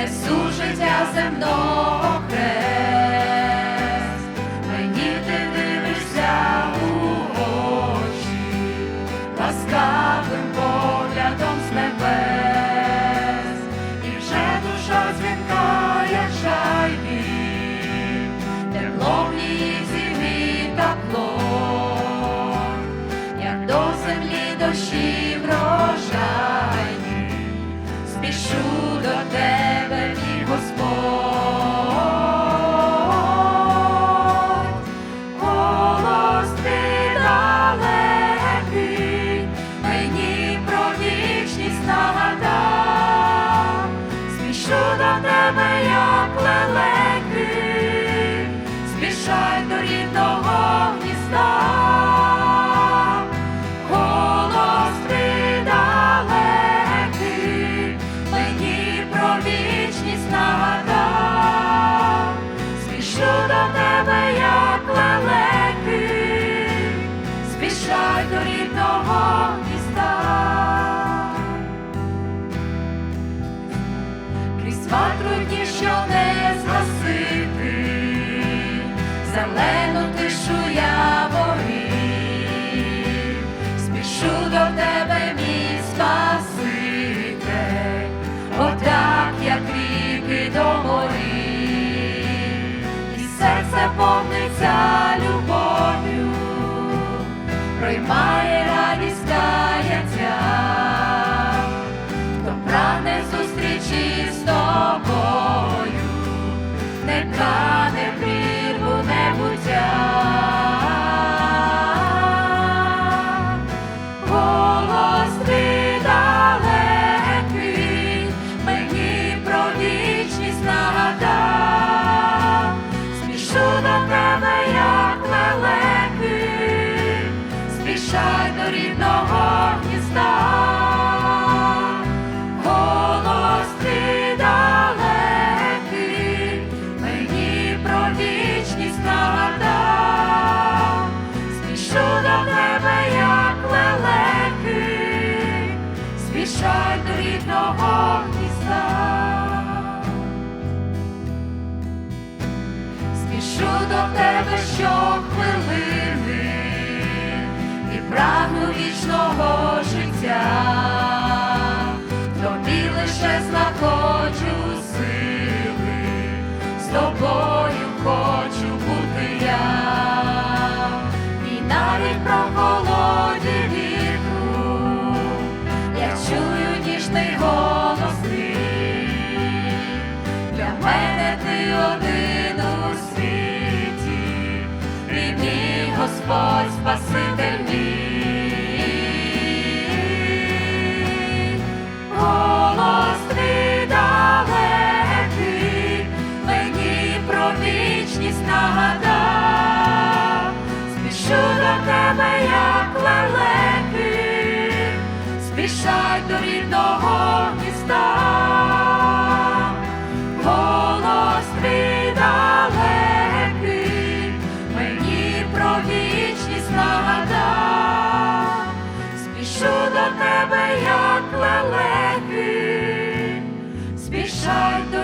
несу життя земного хрест, мені ти дивишся у очі, ласкавим поглядом з небес, і вже душа дзвінка, шайбі, тепло в ній зігріта плод, як до землі дощі врожайні, спішу рідного гнізда. Голос ти далекий, мені про вічність нагадав, до тебе, як лелеки, спішай до рідного міста. Крізь ватру дні, що не серце рідного гнізда. Голос ти далекий, мені про вічність нагадав, спішу до тебе, як лелеки, спішай до рідного гнізда. Спішу до тебе щохвилини і прагну вічного життя, тобі лише знаходжу сили, з тобою хочу бути я, і навіть про холоді вітру, я чую ніжний голос твій. Для мене ти один у світі, і Господь тебе, як лелеки, спішай до рідного гнізда. Голос твій далекий, мені про вічність нагадав, спішу до тебе, як лелеки, спішай до